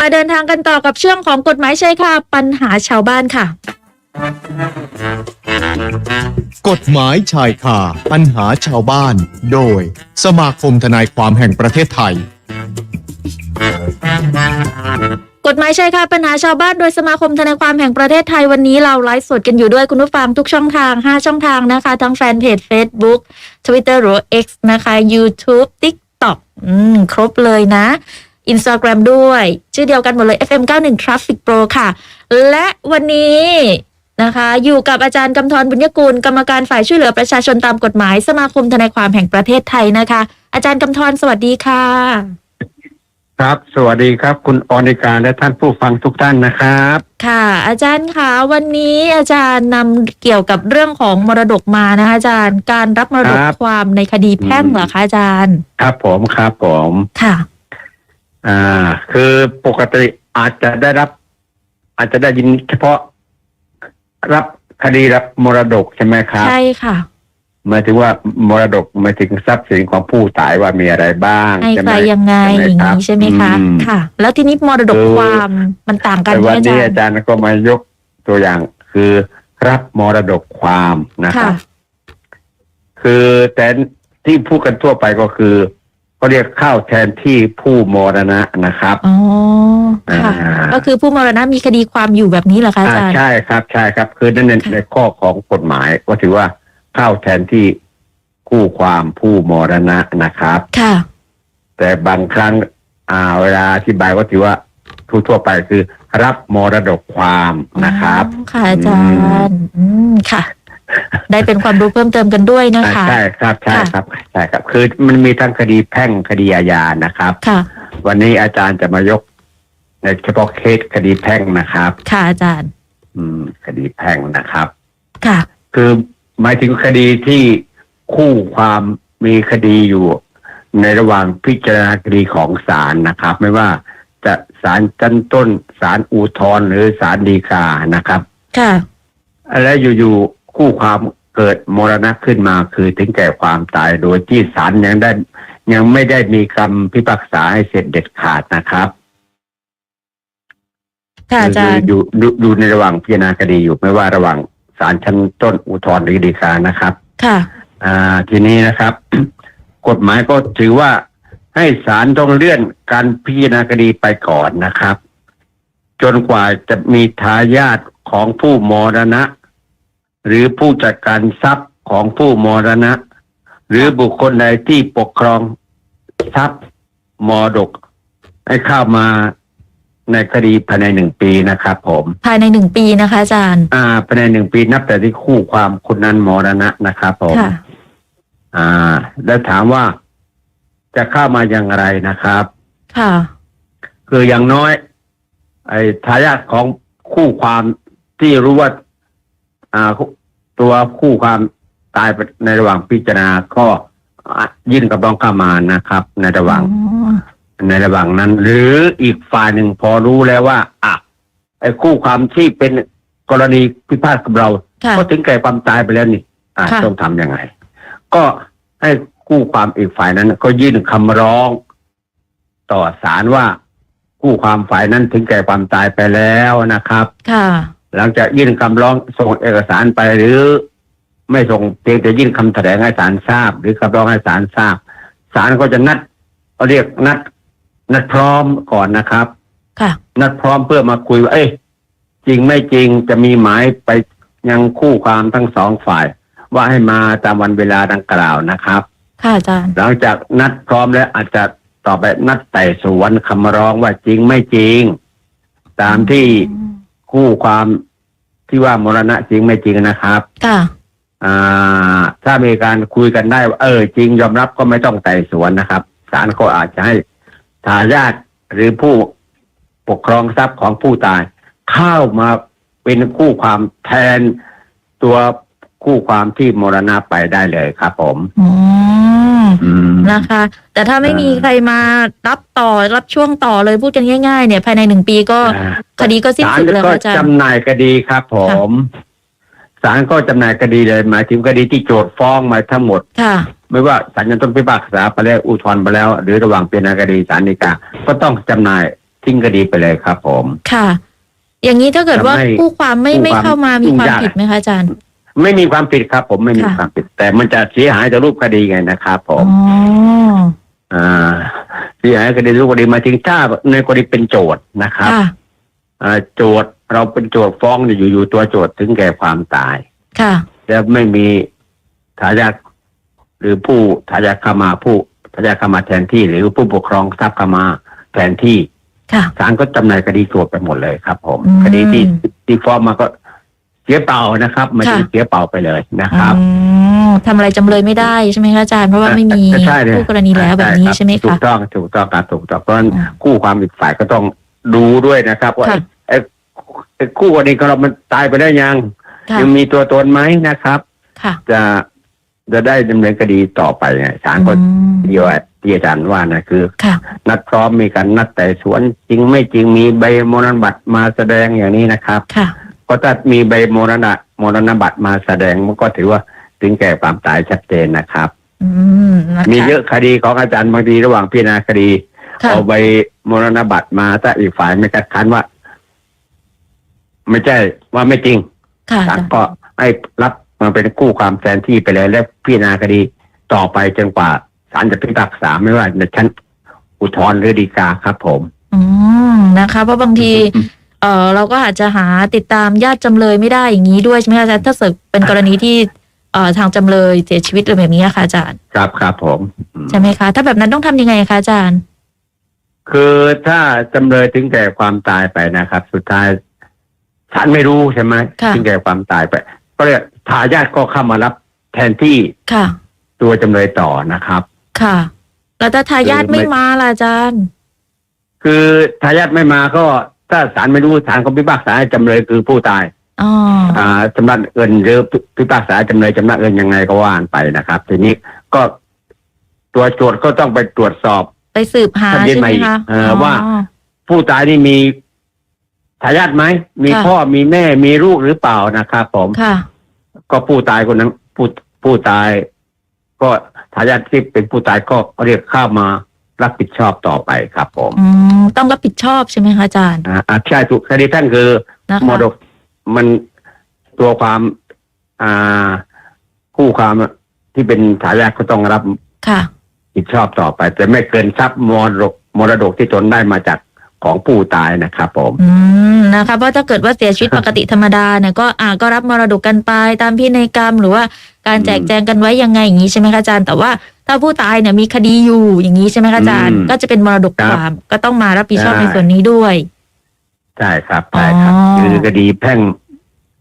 มาเดินทางกันต่อกับช่วงของกฎหมายใช่ค่ะ ปัญหาชาวบ้านค่ะ กฎหมายชายคาปัญหาชาวบ้าน โดย สมาคมทนายความแห่งประเทศไทย กฎหมายใช่ค่ะปัญหาชาวบ้านโดยสมาคมทนายความแห่งประเทศไทยวันนี้เราไลฟ์สดกันอยู่ด้วยคุณผู้ฟังทุกช่องทาง 5 ช่องทางนะคะ ทั้งแฟนเพจ Facebook Twitter หรือ X นะคะ YouTube TikTok อืม ครบเลยนะ Instagram ด้วย ชื่อเดียวกันหมดเลย FM 91 Traffic Pro ค่ะ และวันนี้นะคะ อยู่กับอาจารย์กำธรบุญยกุลกรรมการฝ่ายช่วยเหลือประชาชนตามกฎหมาย สมาคมทนายความแห่งประเทศไทยนะคะ อาจารย์กำธรสวัสดีค่ะ ครับ สวัสดีครับ คุณออนิการและท่านผู้ฟังทุกท่านนะครับ ค่ะ อาจารย์คะวันนี้อาจารย์นำเกี่ยวกับเรื่องของมรดกมานะคะอาจารย์การรับมรดกครับ ความในคดีแพ่งอืมเหรอคะอาจารย์ ครับผมครับผม ค่ะ อ่า คือปกติอาจจะได้รับ อาจจะได้ยินเฉพาะรับคดีรับมรดกใช่ไหมครับใช่ค่ะ หมายถึงว่ามรดกหมายถึงทรัพย์สินของผู้ตายว่ามีอะไรบ้างให้ใช่ใคไหมรยังไงอย่างรับนี้ใช่ไหมคะ อืมค่ะ แล้วทีนี้มรดกคือ ความมันต่างกันแต่ไหมวันอาจานี้รอาย์จารย์ก็มายกตัวอย่าง คือรับมรดกความนะคค่ะ รับ คือแต่ที่พูดกันทั่วไปก็คือ เขาเรียกเข้าแทนที่ผู้มรณะนะครับ อ๋อค่ะ อ่า ก็คือผู้มรณะมีคดีความอยู่แบบนี้เหรอคะอาอ่าจารย์ ใช่ครับใช่ครับ คือนั่นในค่ะ ในข้อของกฎหมายก็ถือว่าเข้าแทนที่คู่ความผู้มรณะนะครับ ค่ะ แต่บางครั้งอ่าเวลาอธิบายก็ถือว่าทั่วๆไปคือ รับมรดกความนะครับ อ๋อค่ะอาจารย์ อืม ค่ะ ได้เป็นความรู้เพิ่มเติมกันด้วยนะอ่าคะ ใช่ครับใช่ค่ะครับใช่ครับ คือมันมีทั้งคดีแพ่งคดีอาญานะครับ ค่ะ วันนี้อาจารย์จะมายกในเฉพาะเคสคดีแพ่งนะครับ ค่ะอาจารย์ อืม คดีแพ่งนะครับ ค่ะ คือหมายถึงคดีที่คู่ความมีคดีอยู่ ในระหว่างพิจารณาคดีของศาลนะครับ ไม่ว่าจะศาลชั้นต้นศาลอุทธรณ์หรือศาลฎีกานะครับ ค่ะ และอยู่ๆ คู่ความเกิดมรณะขึ้นมาคือถึงแก่ความตายโดยที่ศาลยังได้ยังไม่ได้มีคำพิพากษาให้เสร็จเด็ดขาดนะครับค่ะอาจารย์อยู่อยู่อยู่ในระหว่างพิจารณาคดีอยู่ไม่ว่าระหว่างศาลชั้นต้นอุทธรณ์หรือฎีกานะครับ ค่ะอ่าทีนี้นะครับ กฎหมายก็ถือว่าให้ศาลต้องเลื่อนการพิจารณาคดีไปก่อนนะครับ จนกว่าจะมีทายาทของผู้มรณะ หรือผู้จัดการทรัพย์ของผู้มรณะ หรือบุคคลใดที่ปกครองทรัพย์มรดก ให้เข้ามาในคดีภายในหนึ่งปีนะครับผม ภายในหนึ่งปีนะคะอาจารย์ อ่าภายในหนึ่งปีนับแต่ที่คู่ความคนนั้นมรณะนะครับผมค่ะ อ่า แล้วถามว่าจะเข้ามาอย่างไรนะครับ ค่ะ คืออย่างน้อย ไอ้ทายาทของคู่ความที่รู้ว่า อ่าตัวคู่ความตายไปในระหว่างพิจารณาก็อะยื่นกับร้องเข้ามานะครับ ในระหว่างอ๋อในระหว่างนั้น หรืออีกฝ่ายหนึ่งพอรู้แล้วว่าอะไอ้คู่ความที่เป็นกรณีพิพาทกับเราค่ะก็ถึงแก่ความตายไปแล้วนี่อะค่ะต้องทำยังไง ก็ให้คู่ความอีกฝ่ายนั้น ก็ยื่นคำร้อง ต่อศาลว่า คู่ความฝ่ายนั้นถึงแก่ความตายไปแล้วนะครับ ค่ะ หลังจากยื่นคำร้องส่งเอกสารไปหรือ ไม่ส่งเพียงแต่ยื่นคำแถลงให้ศาลทราบ หรือคำร้องให้ศาลทราบศาลก็จะนัดเขาเรียกนัด นัดพร้อมก่อนนะครับ ค่ะ นัดพร้อมเพื่อมาคุยว่าเอ้ยจริงไม่จริงจะมีหมายไปยังคู่ความทั้งสองฝ่าย ว่าให้มาตามวันเวลาดังกล่าวนะครับ ค่ะอาจารย์ หลังจากนัดพร้อมแล้วอาจจะต่อไปนัดไต่สวนคำร้องว่าจริงไม่จริง ตามที่คู่ความ ที่ว่ามรณะจริงไม่จริงนะครับ ค่ะ อ่า ถ้ามีการคุยกันได้ว่าเออ จริงยอมรับก็ไม่ต้องไต่สวนนะครับศาลก็อาจจะให้ทายาทหรือผู้ปกครองทรัพย์ของผู้ตาย เข้ามาเป็นคู่ความแทนตัวคู่ความที่มรณะไปได้เลยครับผม อืมอืม นะคะ แต่ถ้าไม่อ่ามีมีใครมารับต่อรับช่วงต่อเลยพูดกันง่าย ๆ เนี่ย ภายในหนึ่งปีก็อ่าคดีก็สิ้นศาลสุดเลยก็ค่ะอาจารย์จำหน่ายคดีครับ ผมศาลก็จำหน่ายคดีเลยหมายถึงคดีที่โจทย์ฟ้องมาทั้งหมดค่ะไม่ว่าศาลยังต้องพิพากษาไปแล้วอุทธรณ์ไปแล้ว หรือระหว่างเป็นคดีศาลฎีกาก็ต้องจำหน่ายทิ้งคดีไปเลยครับ ผม ค่ะ อย่างนี้ถ้าเกิดว่าทำให้ผู้ความไม่ผู้ไม่ความเข้ามามียุ่งความยากผิดไหมคะอาจารย์ ไม่มีความผิดครับ ผมไม่มีค่ะ ความผิด แต่มันจะเสียหายต่อรูปคดีไงนะครับผอ๋อ มอ่าเสียหายคดีรูปคดีหมายถึงถ้าในกรณีเป็นโจทย์นะครับค่ะ อ่าโจทย์เราเป็นโจทย์ฟ้องเนี่ยอยู่ๆตัวโจทย์ถึงแก่ความตาย ค่ะ แล้วไม่มีทายาทหรือผู้ทายาทเข้ามาผู้ทายาทเข้ามาแทนที่ หรือผู้ปกครองทรัพย์เข้ามาแทนที่ค่ะ ศาลก็จำหน่ายคดีโจทย์ไปหมดเลยครับ ผม อืม คดีที่ที่ฟ้องมาก็ เสียเปล่านะครับไม่ใช่ค่ะเสียเปล่าไปเลยนะครับอืมทำอะไรจำเลยไม่ได้ใช่ไหมคะอาจารย์เพราะว่าไม่มีใช่เลยคู่กรณีแล้วแบบนี้ครับใช่ไหมถูคะกต้องถูกต้องครับถูกต้องเพราะฉะนั้นอืมคู่ความอีกฝ่ายก็ต้องดูด้วยนะครับว่าค่ะไอ้ไอ้คู่กรณีของเรามันตายไปได้ยังค่ะยังมีตัวตนไหมนะครับค่ะจะจะได้ดำเนินคดีต่อไปไงศาลก็อืมที่ว่าที่อาจารย์ว่านะคือค่ะนัดพร้อมมีการนัดแต่สวนจริงไม่จริงมีใบมรณบัตรมาแสดงอย่างนี้นะครับ ค่ะก็ถ้ามีใบมรณะมรณบัตรมาแสดงมันก็ถือว่าถึงแก่ความตายชัดเจนนะครับอืมนะคะมีเยอะคดีของอาจารย์บางทีระหว่างพิจารณาคดีค่ะเอาใบมรณบัตรมาถ้าอีกฝ่ายไม่คัดค้านว่า ไม่ใช่ว่าไม่จริงค่ะศาลก็ให้รับมาเป็นกู้ความแทนที่ไปเลยและพิจารณาคดีต่อไปจนกว่าศาลจะพิพากษาไม่ว่าในชั้นอุทธรณ์หรือฎีกาครับผม อืมนะคะ เพราะบางที เออเราก็อาจจะหาติดตามญาติจำเลยไม่ได้อย่างนี้ด้วยใช่ไหมคะอาจารย์ถ้าเกิดเป็นกรณีที่เอ่อทางจำเลยเสียชีวิตหรือแบบนี้ค่ะอาจารย์ครับครับผมอืมใช่ไหมคะถ้าแบบนั้นต้องทำยังไงคะอาจารย์ คือถ้าจำเลยถึงแก่ความตายไปนะครับ สุดท้ายศาลไม่รู้ใช่ไหมค่ะ ถึงแก่ความตายไป ก็เลยทายาทก็เข้ามารับแทนที่ค่ะ ตัวจำเลยต่อนะครับ ค่ะ แล้วถ้าทายาทคือไม่ไม่มาล่ะอาจารย์ คือทายาทไม่มาก็ ถ้าศาลไม่รู้ศาลก็พิพากษาให้จำเลยคือผู้ตายอ๋ออ่าจำนักเงินหรือพิพากษาจำเลยจำนักเงินยังไงก็ว่านไปนะครับ ทีนี้ก็ตัวโจทย์ก็ต้องไปตรวจสอบไปสืบหาทะเบียนใช่ไหมใหม่คะเอ่อว่าผู้ตายนี่มีทายาทไหมมีค่ะพ่อมีแม่มีลูกหรือเปล่านะครับผม ค่ะ ก็ผู้ตายคนนั้นผู้ผู้ตาย ก็ทายาทที่เป็นผู้ตายก็เรียกเข้ามา รับผิดชอบต่อไปครับผมอืมต้องรับผิดชอบใช่ไหมคะอาจารย์อ่าอ่าใช่ถูกคดีท่านคือนะคะมรดกมันตัวความอ่าคู่ความที่เป็นทายาทก็ต้องรับค่ะ ผิดชอบต่อไป แต่ไม่เกินทรัพย์มรดกมรดกที่ตนได้มาจากของผู้ตายนะครับผม อืมนะคะเพราะถ้าเกิดว่าเสียชีวิตปกติธรรมดาเนี่ยก็อ่าก็รับมรดกกันไปตามพินัยกรรม หรือว่าการแจกแจงกันไว้ยังไงอย่างนี้ใช่ไหมคะอาจารย์แต่ว่า ถ้าผู้ตายเนี่ยมีคดีอยู่อย่างนี้ใช่ไหมคะอาจารย์ อืมก็จะเป็นมรดกครับความก็ต้องมารับผิดชอบใช่ ในส่วนนี้ด้วย ใช่ครับใช่ครับ อ๋อ คือคดีแพ่ง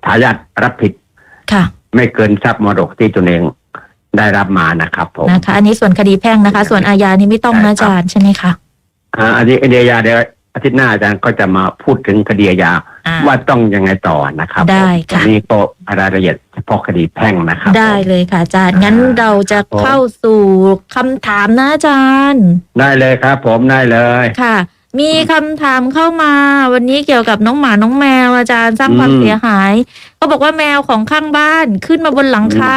ทายาทรับผิดค่ะไม่เกินทรัพย์มรดกที่ตนเองได้รับมานะครับผม นะคะ อันนี้ส่วนคดีแพ่งนะคะ ส่วนอาญานี่ไม่ต้องนะอาจารย์ใช่ไหมคะ อ่าอันนี้อันเดียยาเดี๋ยวอาทิตย์หน้าอาจารย์ก็จะมาพูดถึงคดีอาญาอ่า ว่าต้องยังไงต่อนะครับได้ค่ะวันนี้ก็รายละเอียดเฉพาะคดีแพ่งนะครับ ได้ผมเลยค่ะอาจารย์ งั้นอ่าเราจะครับผมเข้าสู่คำถามนะอาจารย์ ได้เลยครับผมได้เลยค่ะ มีคำถามเข้ามาวันนี้เกี่ยวกับน้องหมาน้องแมวอาจารย์สร้างความอืมเสียหายก็บอกว่าแมวของข้างบ้านขึ้นมาบนหลังคา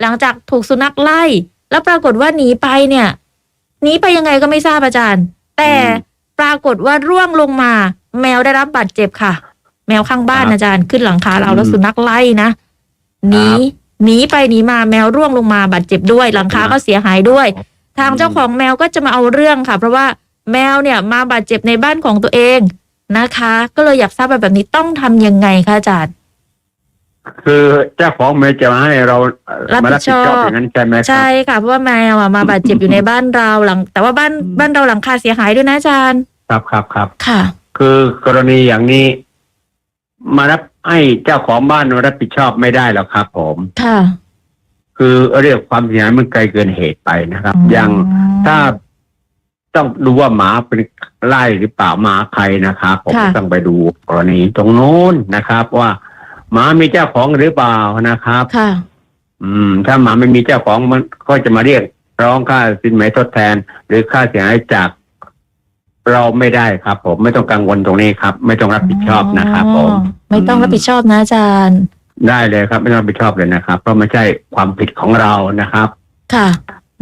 หลังจากถูกสุนัขไล่ แล้วปรากฏว่าหนีไปเนี่ยหนีไปยังไงก็ไม่ทราบอาจารย์ แต่ปรากฏว่าร่วงลงมา แมวได้รับบาดเจ็บค่ะ แมวข้างบ้านอาจารย์ขึ้นหลังคาเราแล้วสุนัขไล่นะหนีหนีไปหนีมาแมวร่วงลงมาบาดเจ็บด้วย หลังคาก็เสียหายด้วย ทางเจ้าของแมวก็จะมาเอาเรื่องค่ะ เพราะว่าแมวเนี่ยมาบาดเจ็บในบ้านของตัวเองนะคะ ก็เลยอยากทราบแบบนี้ต้องทำยังไงคะอาจารย์ คือเจ้าของแมวจะมาให้เรารับมาผิรัดบชผิดอบชอบอย่างนั้นใช่ไหมครับ ใช่ค่ะเพราะว่าแมวอะมาบาดเจ็บอยู่ในบ้านเราหลัง แต่ว่าบ้านบ้านเราหลังคาเสียหายด้วยนะอาจารย์ ครับครับครับ ค่ะ คือกรณีอย่างนี้ มารับให้เจ้าของบ้านมารับผิดชอบไม่ได้หรอกครับ ผม ค่ะ คือเรียกความเสียหายมันไกลเกินเหตุไปนะครับ อย่างถ้าต้องดูว่าหมาเป็นไล่หรือเปล่าหมาใครนะครับผมค่ะ ต้องไปดูกรณีตรงโน้นนะครับ ว่าหมามีเจ้าของหรือเปล่านะครับ ค่ะ อืม ถ้าหมาไม่มีเจ้าของมันก็จะมาเรียกร้องค่าสินไหมทดแทน หรือค่าเสียหายจาก เราไม่ได้ครับ ผมไม่ต้องกังวลตรงนี้ครับ ไม่ต้องรับผิดชอบนะครับผมไม่ต้องรับผิดชอบนะอาจารย์ ได้เลยครับ ไม่ต้องรับผิดชอบเลยนะครับ เพราะไม่ใช่ความผิดของเรานะครับ ค่ะ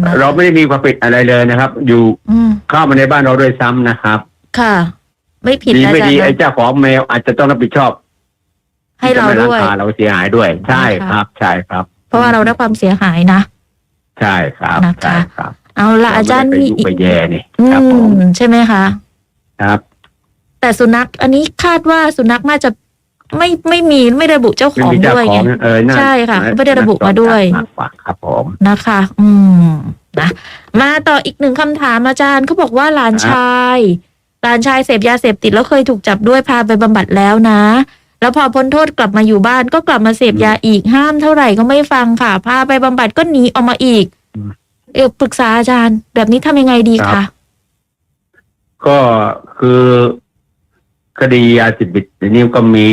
นะเราไม่ได้มีความผิดอะไรเลยนะครับ อยู่อืมเข้ามาในบ้านเราด้วยซ้ำนะครับ ค่ะ ไม่ผิดดีนะไม่อาจารดีย์ไอ้นะเจ้าของแมวอาจจะต้องรับผิดชอบ ให้เราที่ทำด้วยคาเราเสียหายด้วย ใช่นะคะครับ ใช่ครับ เพราะว่าเราได้ความเสียหายนะ ใช่ครับนะคะใช่ครับ เอาละอาจารย์เไม่มีได้ไปอีกยุ่งไปแย่นี่อืครับผมมใช่ไหมคะ ครับ แต่สุนัข อันนี้คาดว่าสุนัขน่าจะไม่ไม่มีไม่ระบุเจ้าขไม่องมีเจ้าด้วยขไงองเออน่าใช่ค่ะ ไม่ได้ระบุมาด้วยมากกว่าครับผมนะคะ อืมนะมาต่ออีกหนึ่งคำถามอาจารย์เขาบอกว่าหลานชายหลานชายเสพยาเสพติดแล้วเคยถูกจับด้วยพาไปบำบัดแล้วนะ แล้วพอพ้นโทษกลับมาอยู่บ้านก็กลับมาเสพยาอีกห้ามเท่าไหร่ก็ไม่ฟังค่ะพาไปบำบัดก็หนีออกมาอีก อืมเออปรึกษาอาจารย์ แบบนี้ทำยังไงดีครัคะ บ ก็คือคดียาเสพติดเดี๋ยวนี้ก็มี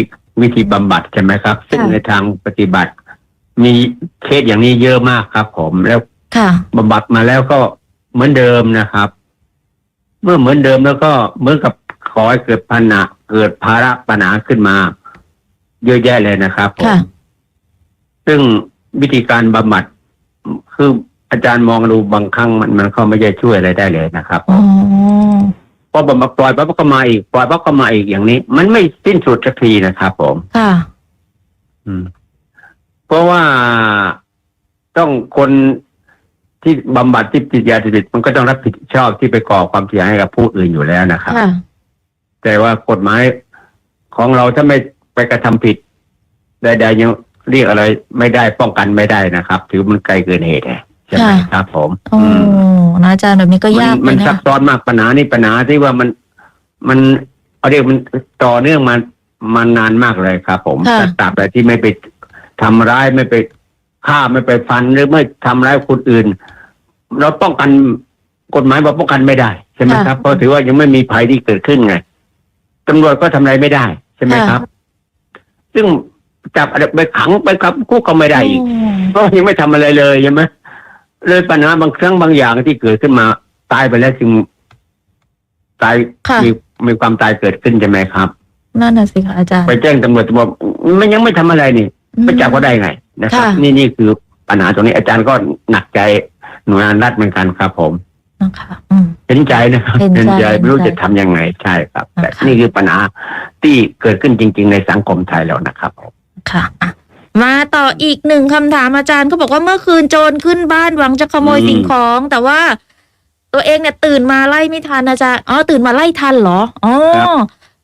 วิธีบำบัดใช่ไหมครับ ซึ่งในทางปฏิบัติ มีเคสอย่างนี้เยอะมากครับ ผมแล้วค่ะ บำบัดมาแล้วก็เหมือนเดิมนะครับ เมื่อเหมือนเดิมแล้วก็เหมือนกับขอให้เกิดปัญหาเกิดภาระปัญหาขึ้นมา เยอะแยะเลยนะครับผม ค่ะ ซึ่งวิธีการบำบัดคือ อาจารย์มองดูบางครั้งมันมันก็ไม่ได้ช่วยอะไรได้เลยนะครับอ๋อพอบำบัดปล่อยปั๊บก็มาอีกปล่อยปั๊บก็มาอีกอย่างนี้ มันไม่สิ้นสุดสักทีนะครับผมค่ะ อืม เพราะว่าต้องคนที่บำบัดที่ติดยาเสพติดมันก็ต้องรับผิดชอบที่ไปก่อความเสียหายกับผู้อื่นอยู่แล้วนะครับค่ะ แต่ว่ากฎหมายของเราถ้าไม่ไปกระทำผิดใดๆยังเรียกอะไรไม่ได้ป้องกันไม่ได้นะครับ ถือมันไกลเกินเหตุไง ใช่ไหมค่ะครับผมโอ้นะอาจารย์แบบนี้ก็ยากมันเลมันยซันะบซ้อนมากปัญหานี่ปัญหาที่ว่ามันมันเอาเรียกมันต่อเนื่องมามานานมากเลยครับ ผมค่ะแต่ตราบใดที่ไม่ไปทำร้ายไม่ไปฆ่าไม่ไปฟันหรือไม่ทำร้ายคนอื่น เราป้องกันกฎหมายบอกป้องกันไม่ได้ใช่ไหมครับเพราะถือว่ายังไม่มีภัยที่เกิดขึ้นไงตำรวจก็ทำอะไรไม่ได้ใช่ไหมครับ ซึ่งจับอะไรไปขังไปกับคุกก็ไม่ได้อีกอืมเพราะยังไม่ทำอะไรเลยใช่ไหม เลยปัญหาบางครั้งบางอย่างที่เกิดขึ้นมาตายไปแล้วจึงตายค่ะ มีมีความตายเกิดขึ้นใช่ไหมครับ นั่นน่ะสิค่ะอาจารย์ไปแจ้งตำรวจตำรวจมันยังไม่ทำอะไรนี่ไปจับก็ได้ไงนะครับ ค่ะ นี่นี่คือปัญหาตรงนี้อาจารย์ก็หนักใจหน่วยงานรัฐเหมือนกันครับ ผม นะคะอืม เห็นใจนะครับเห็นใจไม่รู้เห็นใจจะทำยังไงใช่ครับ แต่นะคะ นี่คือปัญหาที่เกิดขึ้นจริง ๆ ในสังคมไทยแล้วนะครับผม ค่ะอะ มาต่ออีกหนึ่งคำถามอาจารย์เขาบอกว่าเมื่อคืนโจรขึ้นบ้านหวังจะขโมยสิ่งของ แต่ว่า ตัวเองเนี่ยตื่นมาไล่ไม่ทันอาจารย์อ๋อตื่นมาไล่ทันเหรออ๋อ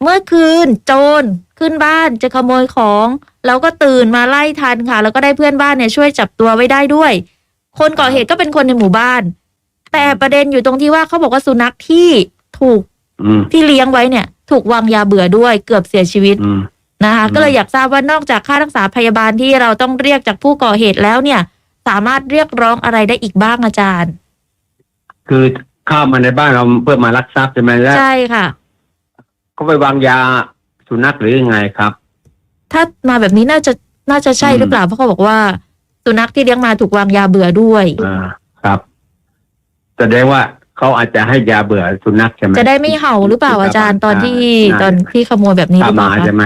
เมื่อคืนโจรขึ้นบ้านจะขโมยของแล้วก็ตื่นมาไล่ทันค่ะ แล้วก็ได้เพื่อนบ้านเนี่ยช่วยจับตัวไว้ได้ด้วย คนก่อเหตุก็เป็นคนในหมู่บ้าน แต่ประเด็นอยู่ตรงที่ว่าเขาบอกว่าสุนัขที่ถูกอืมที่เลี้ยงไว้เนี่ย ถูกวางยาเบื่อด้วยเกือบเสียชีวิตอืม นะคะอืมก็เลยอยากทราบว่านอกจากค่ารักษาพยาบาลที่เราต้องเรียกจากผู้ก่อเหตุแล้วเนี่ย สามารถเรียกร้องอะไรได้อีกบ้างอาจารย์ คือเข้ามาในบ้านเราเพื่อมารักทรัพย์ใช่ไหมแล้วใช่ค่ะก็ไปวางยาสุนัขหรือยังไงครับ ถ้ามาแบบนี้น่าจะน่าจะใช่อืมหรือเปล่าเพราะเขาบอกว่า สุนัขที่เลี้ยงมาถูกวางยาเบื่อด้วยอ่าครับแสดงว่า เขาอาจจะให้ยาเบื่อสุนัขใช่ไหมจะได้ไม่เห่าหรือเปล่าอาจารย์ตอนที่น่าตอนที่ขโมยแบบนี้หตารือมเปล่ามาคะใช่ไหม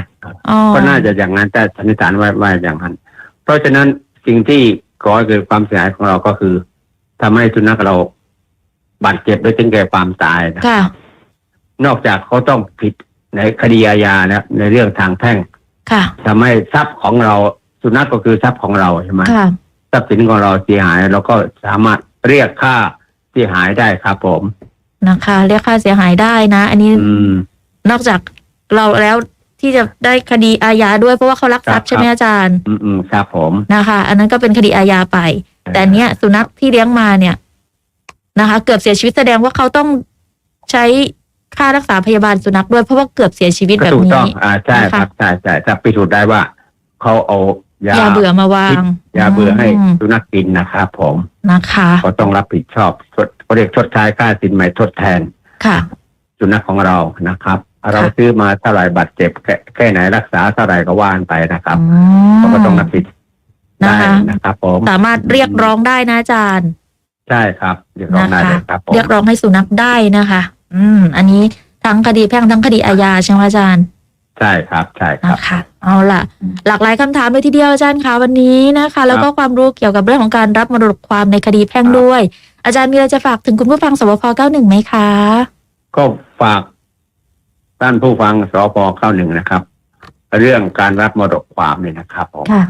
อ๋อก็น่าจะอย่างนั้นแต่สันนิษฐานไว้ว่าอย่างนั้น เพราะฉะนั้นสิ่งที่ก่อให้เกิดความเสียหายของเราก็คือทำให้สุนัขเราบาดเจ็บและถึงแก่ความตายนะค่ะนอกจากเขาต้องผิดในคดีอาญาแล้วในเรื่องทางแพ่งค่ะทำให้ทรัพย์ของเราสุนัขก็คือทรัพย์ของเราใช่ไหมค่ะทรัพย์สินของเราเสียหายเราก็สามารถเรียกค่า เสียหายได้ครับผม นะคะ เรียกค่าเสียหายได้นะ อันนี้อืม นอกจากเราแล้วที่จะได้คดีอาญาด้วยเพราะว่าเขารักทรัพย์ครับ ใช่ไหมอาจารย์อืมอืมครับผมนะคะ อันนั้นก็เป็นคดีอาญาไป แต่อันเนี้ยสุนัขที่เลี้ยงมาเนี่ยนะคะ เกือบเสียชีวิตแสดงว่าเขาต้องใช้ค่ารักษาพยาบาลสุนัขด้วยเพราะว่าเกือบเสียชีวิตก็แบบถูกนี้ต้องอ่าใช่นะคะ ครับใช่ใช่ถ้าพิสูจน์ได้ว่าเขาเอา ยายาเบื่อมาวางยาเบื่อให้มสุนัขกินนะครับผมนะคะก็ต้องรับผิดชอบชดเขาเรียกชดใช้ค่าสินใหม่ทดแทน ค่ะ สุนัขของเรานะครับ เราซื้อมาเท่าไหร่บาดเจ็บแค่แค่ไหนรักษาเท่าไหร่ก็ว่านไปนะครับอืมเขาก็ต้องรับผิดได้นะคะนะครับผมสามารถเรียกร้องได้นะอาจารย์ใช่ครับเรียกร้องนะได้คะเลยครับผมเรียกร้องให้สุนัขได้นะคะ อืม อันนี้ทั้งคดีแพ่งทั้งคดีอาญาใช่ไหมอาจารย์ ใช่ครับใช่ครับนะคะเอาล่ะ หลากหลายคำถามเลยทีเดียวอาจารย์คะวันนี้นะคะ แล้วก็ความรู้เกี่ยวกับเรื่องของการรับมรดกความในคดีแพ่งครับด้วย อาจารย์มีอะไรจะฝากถึงคุณผู้ฟังสวพ91ไหมคะ ก็ฝากไปท่านผู้ฟังสปเข้าหนึ่งนะครับ เรื่องการรับมรดกความเนี่ยนะครับผมค่ะ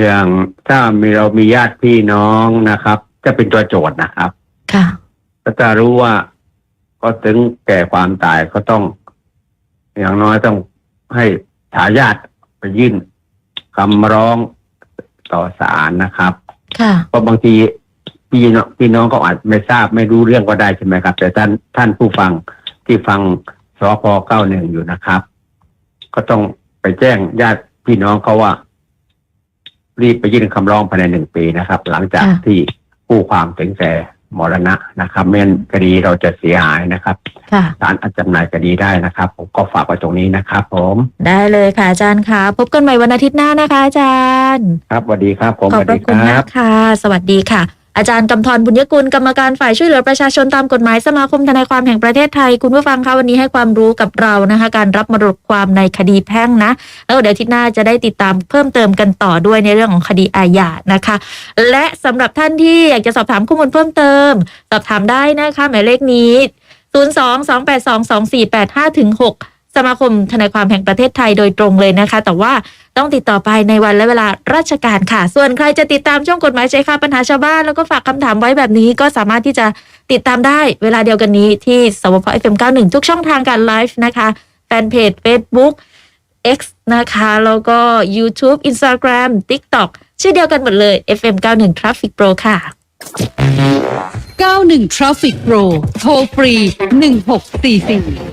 อย่างถ้ามีเรามีญาติพี่น้องนะครับ จะเป็นตัวโจทย์นะครับ ค่ะก็จะรู้ว่าก็ถึงแก่ความตายก็ต้อง อย่างน้อยต้องให้ทายาทไปยื่นคำร้องต่อศาลนะครับค่ะเพราะบางทีพี่น้องพี่น้องก็อาจไม่ทราบไม่รู้เรื่องก็ได้ใช่ไหมครับ แต่ท่านท่านผู้ฟังที่ฟังสพเก้าหนึ่งอยู่นะครับ ก็ต้องไปแจ้งญาติพี่น้องเขาว่า รีบไปยื่นคำร้องภายในหนึ่งปีนะครับ หลังจากค่ะที่ผู้ความถึงแก่ มรณะนะครับไม่งั้นคดีเราจะเสียหายนะครับค่ะ ศาลอาจจำหน่ายคดีได้นะครับ ผมก็ฝากไว้ตรงนี้นะครับผมได้เลยค่ะอาจารย์ค่ะ พบกันใหม่วันอาทิตย์หน้านะคะอาจารย์ ครับสวัสดีครับผมขอบสวัสพระดีคุณคมารักบค่ะสวัสดีค่ะ อาจารย์กำธรบุญยกุลกรรมการฝ่ายช่วยเหลือประชาชนตามกฎหมายสมาคมทนายความแห่งประเทศไทย คุณผู้ฟังคะวันนี้ให้ความรู้กับเรานะคะ การรับมรดกความในคดีแพ่งนะ แล้วเดี๋ยวทิตย์หน้าจะได้ติดตามเพิ่มเติมกันต่อด้วยในเรื่องของคดีอาญานะคะ และสำหรับท่านที่อยากจะสอบถามข้อมูลเพิ่มเติม สอบถามได้นะคะหมายเลขนี้ 0 2 2 8 2 2 4 8 5ถึง6 สมาคมทนายความแห่งประเทศไทยโดยตรงเลยนะคะ แต่ว่าต้องติดต่อไปในวันและเวลาราชการค่ะ ส่วนใครจะติดตามช่วงกฎหมายใช้ค่าปัญหาชาวบ้าน แล้วก็ฝากคำถามไว้แบบนี้ก็สามารถที่จะติดตามได้เวลาเดียวกันนี้ที่สวพ FM91 ทุกช่องทางการไลฟ์นะคะ แฟนเพจ Facebook X นะคะ แล้วก็ YouTube Instagram TikTok ชื่อเดียวกันหมดเลย FM91 Traffic Pro ค่ะ 91 Traffic Pro โทรฟรี 1644